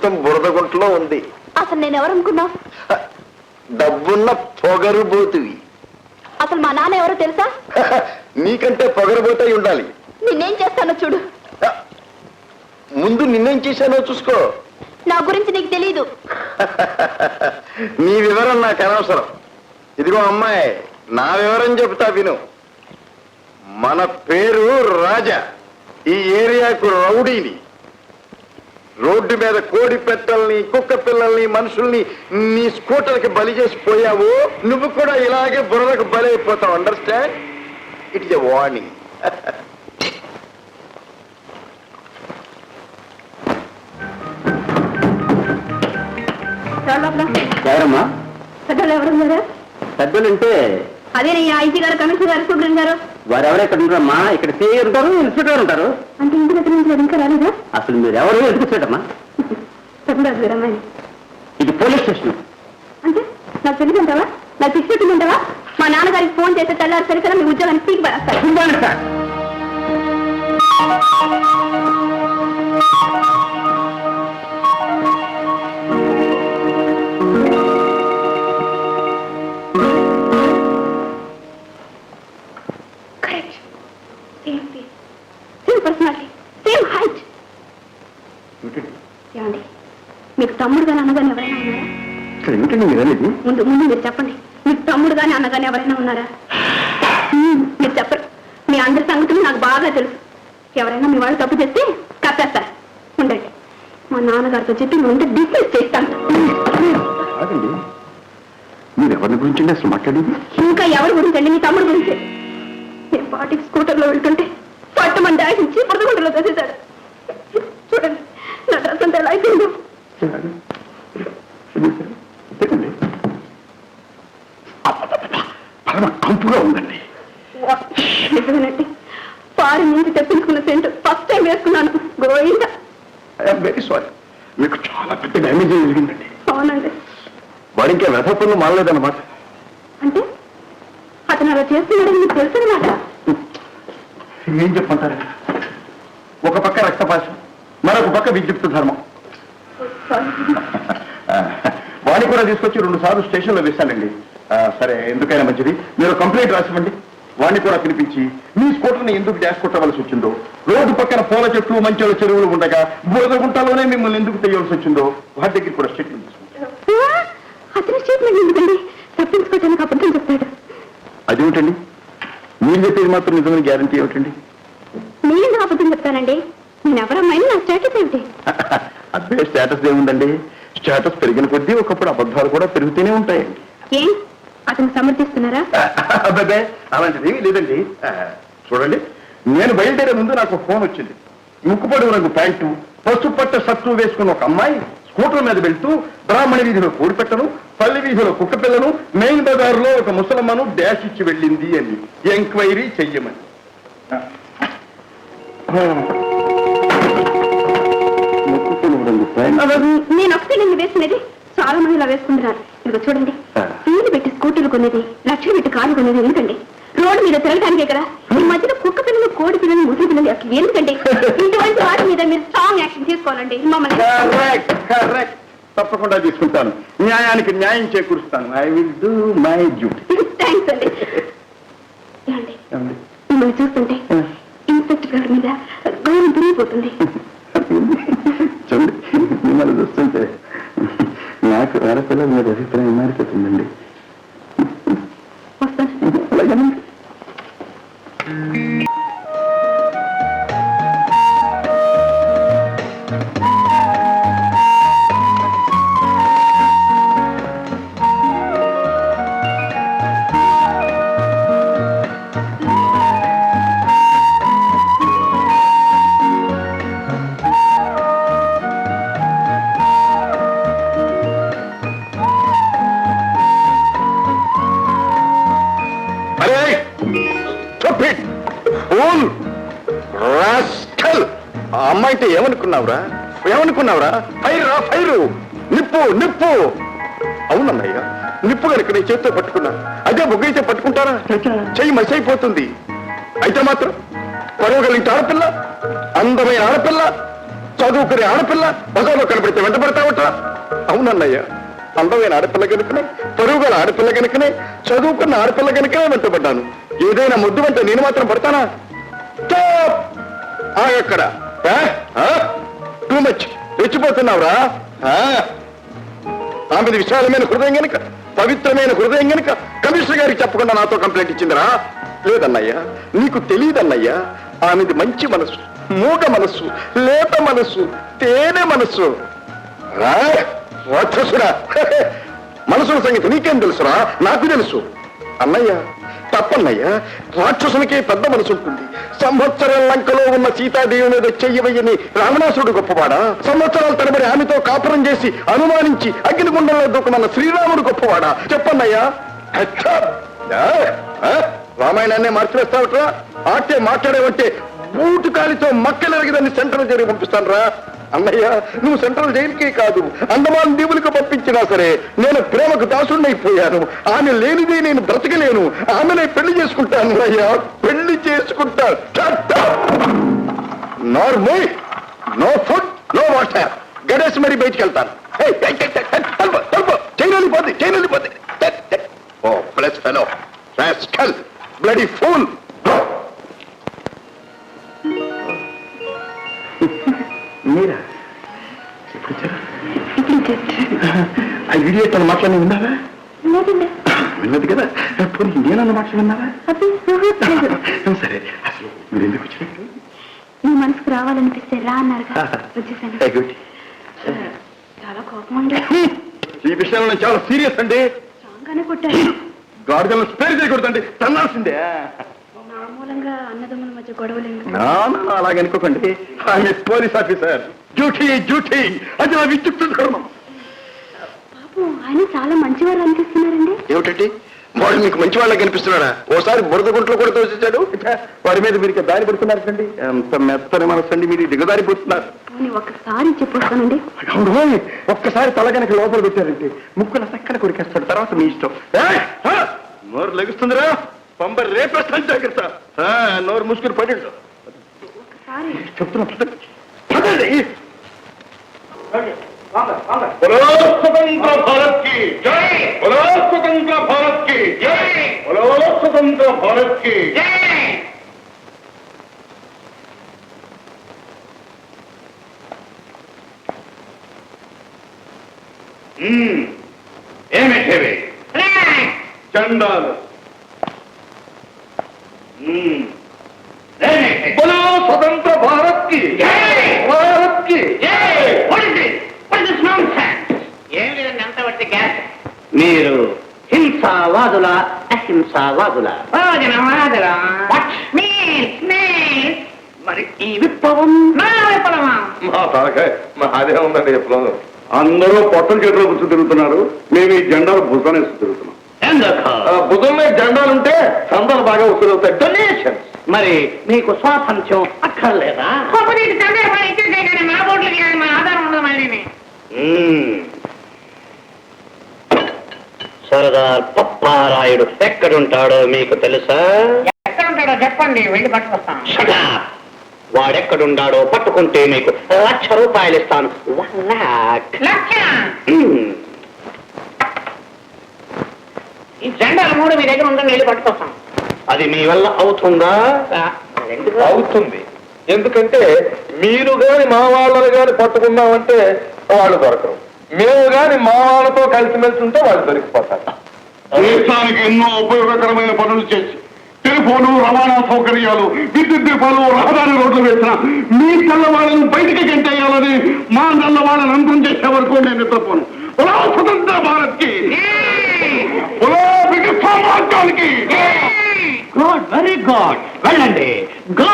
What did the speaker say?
ప్రస్తుతం బురదగుంటలో ఉంది. అసలు నేను ఎవరనుకున్నావు డబ్బున్న పొగరుబోతువి అసలు మా నాన్న ఎవరో తెలుసా? నీకంటే పొగరబోతై ఉండాలి. నిన్నేం చేస్తానో చూడు. ముందు నిన్నేం చేశానో చూసుకో. నా గురించి నీకు తెలియదు నీ వివరం నాకు అనవసరం. ఇదిగో అమ్మాయి నా వివరం చెబుతా విను. మన పేరు రాజా. ఈ ఏరియాకు రౌడీని. రోడ్డు మీద కోడి పెట్టల్ని కుక్క పిల్లల్ని మనుషుల్ని నీ స్కూటర్కి బలి చేసి పోయావు. నువ్వు కూడా ఇలాగే బుర్రకు బలైపోతావు. Understand it is a warning ఎవరమ్మా? పెద్దలు ఎవరున్నారా? పెద్దలంటే అదే నీ ఐజీ గారు కమిషనర్ గారు సూపరింట్ గారు. వారు ఎవరు ఇక్కడ ఉంటారమ్మా ఇక్కడ సీఏ ఉంటారు ఇన్స్పెక్టర్ ఉంటారు. అంటే ఇంటి దగ్గర నుంచి ఇంకా రాలేదా? అసలు మీరు ఎవరు ఎందుకు వచ్చాడమ్మా ఇది పోలీస్ స్టేషన్. అంటే నాకు తెలియదంటావా నాకు పిచ్చి పెట్టిందంటావా మా నాన్నగారికి ఫోన్ చేస్తే తెల్లారి సరికదా మీ ఉద్యోగాన్ని పీకి పడేస్తారు. తమ్ముడు కానీ అన్నగాని ఎవరైనా ఉన్నారా? ఇక్కడ ఏమిటండి మీరు అనేది ముందు ముందు మీరు చెప్పండి. మీకు తమ్ముడు కానీ అన్నగాని ఎవరైనా ఉన్నారా? మీరు చెప్పరు. మీ అందరి సంగతులు నాకు బాగా తెలుసు. ఎవరైనా మీ వాళ్ళు తప్పు చేస్తే కప్పేస్తారు. ఉండండి. మా నాన్నగారితో చెప్పి ముందు డిస్మిస్ చేస్తాను. కాదండి మీరు ఎవరి గురించి అసలు మాట్లాడేది? ఇంకా ఎవరి గురించి అండి? మీ తమ్ముడు గురించి. నేను పాటికి స్కూటర్లో వెళ్తుంటే పట్టమని డాష్ ఇచ్చి పదకొండులో తోసేశాడు చూడండి నా డ్రెస్ అంతా ఎలా అయిపోయిందో. పరమ కంపుగా ఉందండి. నిజమేనండి. పారి నుంచి తెప్పించుకున్న సెంట్ ఫస్ట్ టైం వేసుకున్నాను. Govinda very sorry. మీకు చాలా పెద్ద డ్యామేజ్ జరిగిందండి అవునండి. వాడు ఇంకా వ్యధ పనులు మారలేదన్నమాట. అంటే అతను అలా చేస్తున్నాడని మీకు తెలుసన్నమాట. ఏం చెప్పంటారు ఒక పక్క రక్తపాశ మరొక పక్క విద్యుక్త ధర్మం. వాడిని కూడా తీసుకొచ్చి రెండు సార్లు స్టేషన్లో వేశానండి. సరే ఎందుకైనా మంచిది. మీరు కంప్లైంట్ రాసివ్వండి. వాడిని కూడా పిలిపించి మీ స్కూటర్ని ఎందుకు డాష్ కొట్టవలసి వచ్చిందో రోడ్డు పక్కన పూల చెట్లు మంచాల చెరువులు ఉండగా బురద గుంటలోనే మిమ్మల్ని ఎందుకు తెయ్యవలసి వచ్చిందో వాటి దగ్గర కూడా స్టేట్మెంట్ అతని స్టేట్మెంట్ ఎందుకండి? తప్పించుకోవడానికి అబద్ధం చెప్తాడు. అదేమిటండి? మీరు చెప్పేది మాత్రం నిజమైన గ్యారంటీ ఏమిటండి? నేను అబద్ధం చెప్తానండి? నేను ఎవరమ్మాయిని నా స్టేటస్ ఏమిటి? అదే స్టేటస్ ఏముందండి? స్టేటస్ పెరిగిన కొద్దీ ఒకప్పుడు అబద్ధాలు కూడా పెరుగుతూనే ఉంటాయండి. ఏం? అతను సమర్థిస్తున్నారా? అబ్బాబే అలాంటిది ఏమీ లేదండి. ఆ, చూడండి నేను బయలుదేరే ముందు నాకు ఫోన్ వచ్చింది. ముక్కుపొడి రంగు ప్యాంటు పసుపు పట్ట షర్టు వేసుకున్న ఒక అమ్మాయి స్కూటర్ మీద వెళ్తూ బ్రాహ్మణ వీధిలో కోడి పెట్టను పల్లి వీధిలో కుక్క పిల్లను మెయిన్ బజార్లో ఒక ముసలమ్మను డాష్ ఇచ్చి వెళ్ళింది అని ఎంక్వైరీ చెయ్యమని. ముక్కుపొడి రంగు ప్యాంటు. నేను ఒకటే నిన్ను వేసుకునేది చాలా మంది ఇలా వేసుకుంటున్నారు. ఇదిగో చూడండి. ఆ. స్కూటీలు కొనేది లక్షలు పెట్టి కారు కొనేది ఎందుకండి? రోడ్డు మీద తిరగడానికే కదా. ఈ మధ్యన కుక్క పిల్లలు కోడి పిల్లలు ముసలి పిల్లలు అసలు ఎందుకండి? ఇటువంటి వాటి మీద మీరు స్ట్రాంగ్ యాక్షన్ తీసుకోవాలండి. మమ్మల్ని తప్పకుండా తీసుకుంటాను. న్యాయానికి న్యాయం చేకూరుస్తాను. I will do my duty thanks అండి. మిమ్మల్ని చూస్తుంటే ఇన్స్పెక్టర్ గారి మీద గౌరవం పెరిగిపోతుంది. చూడండి మిమ్మల్ని చూస్తుంటే నాకు ఆడపిల్లల మీద అభిప్రాయం మారిపోతుందండి. అమ్మాయి అంటే ఏమనుకున్నావురా? ఏమనుకున్నావురా? ఫైర్ రా ఫైరు! నిప్పు నిప్పు! అవునన్నయ్య నిప్పు కనుక నేను చేతితో పట్టుకున్నా. అదే బొగ్గైతే పట్టుకుంటారా? చెయ్యి మసి అయిపోతుంది అయితే మాత్రం పడవగలింటి ఆడపిల్ల అందమైన ఆడపిల్ల చదువుకునే ఆడపిల్ల బజార్లో కనపడితే వెంట పడతావట. అవునన్నయ్య అందమైన ఆడపిల్ల కనుకనే పరుగుల ఆడపిల్ల కనుకనే చదువుకున్న ఆడపిల్ల కనుకనే వెంటబడ్డాను ఏదైనా ముద్దు వెంట నేను మాత్రం పడతానా? స్టాప్! ఆగక్కడ. టూ మచ్ రెచ్చిపోతున్నావురా? ఆ? ఆమెది విశాలమైన హృదయం గనుక పవిత్రమైన హృదయం గనుక కమిషనర్ గారికి చెప్పకుండా నాతో కంప్లైంట్ ఇచ్చిందిరా? లేదన్నయ్యా నీకు తెలియదన్నయ్యా ఆమెది మంచి మనసు మూగ మనస్సు లేత మనస్సు తేనె మనస్సు రా, రాక్షసుడా. మనసుల సంగతి నీకేం తెలుసురా? నాకు తెలుసు. అన్నయ్య తప్పన్నయ్య? రాక్షసునికి పెద్ద మనసు ఉంటుంది సంవత్సరం లంకలో ఉన్న సీతాదేవి మీద చెయ్యవయ్యని రావణాసుడు గొప్పవాడా? సంవత్సరాల తరబడి ఆమెతో కాపురం చేసి అనుమానించి అగ్నిగుండంలో దూకమన్న శ్రీరాముడు గొప్పవాడా? చెప్పన్నయ్యా? రామాయణాన్నే మార్చివేస్తావట్రా? ఆటే మాట్లాడేవంటే బూటు కాలితో మక్కలెరగిదని సెంటర్ జరిగి పంపిస్తాను రా అన్నయ్య నువ్వు సెంట్రల్ జైలుకే కాదు అండమాన్ దీవులకు పంపించినా సరే నేను ప్రేమకు దాసుడినైపోయాను. ఆమె లేనిదే నేను బ్రతకలేను. ఆమెనే పెళ్ళి చేసుకుంటాను అయ్యా పెళ్ళి చేసుకుంటా. Normal no food no water. గడేసి మరి బయటికి వెళ్తాను ఏయ్, ఏయ్, ఏయ్, ఏయ్, ఓ ప్లస్ ఫెలో. రాస్కల్. Bloody fool. మీరా? ఆ ఇడియట్ అన్న మాటలు నువ్వు విన్నావా? లేదండి. విన్నది కదా. పోనీ నేనన్న మాటలు లేదు. సరే అసలు మీరు ఎందుకు వచ్చినట్టు మీ మనసుకు రావాలనిపిస్తే రా వచ్చేసాను. good. చాలా కోపం అండి ఈ విషయంలో చాలా సీరియస్ అండి. గాడిదలను స్పేర్ చేయకూడదండి. తన్నాల్సిందే. అన్నదమ్ముల మధ్య గొడవలు అనుకోకండి. ఆయన పోలీస్ ఆఫీసర్ డ్యూటీ డ్యూటీ అది నా ధర్మం. పాపం ఆయన చాలా మంచివారు అనిపిస్తున్నారండి. ఏమిటండి? వాడు మీకు మంచి వాళ్ళకి కనిపిస్తున్నాడా? ఓసారి బురద గుంట్లో కూడా తోసేశాడు? వాడి మీద మీరు దారి పడుతున్నారండి ఎంత మెత్తని మనసండి మీరు. దిగదారి పోతున్నారు పోనీ ఒక్కసారి చెప్పొస్తానండి. ఒక్కసారి తల కనుక లోపల పెట్టారంటే ముక్కుల సక్కన కొరికేస్తాడు. తర్వాత మీ ఇష్టం. నోరు లెగుస్తుందిరా. పంప రేపేస్తాను జాగ్రత్త. నోరు ముసుకుని పడి చెప్తున్నా బలో. స్వతంత్ర భారత్కి జై. బలో స్వతంత్ర భారత్కి జై బలో స్వతంత్ర చండాలు. बोलो स्वतंत्र भारत की भारत की ఏం లేదండి అంత వట్టి గ్యాస్ మీరు హింసావాదుల అహింసావాదుల మరి ఈ విప్లవం నా విప్లవమా మా తలకాయ మా అదే ఉందండి ఎప్పుడు అందరూ పొట్టల చేతిలో కూర్చు తిరుగుతున్నారు మేము ఈ జెండాలు భుజానేసి తిరుగుతున్నాం ఎందుకు భుజం మీద జెండాలు ఉంటే సందాలు బాగా వస్తుంటాయి డొనేషన్స్ మరి మీకు స్వాతంత్ర్యం అక్కర్లేదా? మ్మ్. సర్దార్ పప్పారాయుడు ఎక్కడుంటాడో మీకు తెలుసా? ఎక్కడ ఉంటాడో చెప్పండి వెళ్ళి పట్టుకొస్తాను. వాడెక్కడుండాడో పట్టుకుంటే మీకు లక్ష రూపాయలు ఇస్తాను వన్ లాక్. లక్ష మ్మ్. ఈ జెండాలు మూడు మీ దగ్గర ఉందని వెళ్ళి పట్టుకొస్తాం. అది మీ వల్ల అవుతుందా? అవుతుంది. ఎందుకంటే మీరు గాని మా వాళ్ళని గాని పట్టుకున్నామంటే వాళ్ళు దొరకరు. మేము గాని మా వాళ్ళతో కలిసిమెలిసి ఉంటే వాళ్ళు దొరికిపోతారు. దేశానికి ఎన్నో ఉపయోగకరమైన పనులు చేసి టెలిఫోను రవాణా సౌకర్యాలు విద్యుత్ దీపాలు రహదారి రోడ్లు వేసిన మీ తెల్లవాళ్ళను బయటికి గంటేయాలని మా నల్లవాళ్ళని అంతం చేసే వరకు నేను నిద్రపోను. ఉలా స్వతంత్ర భారత్కి గుడ్ వెరీ గుడ్ వెళ్ళండి గో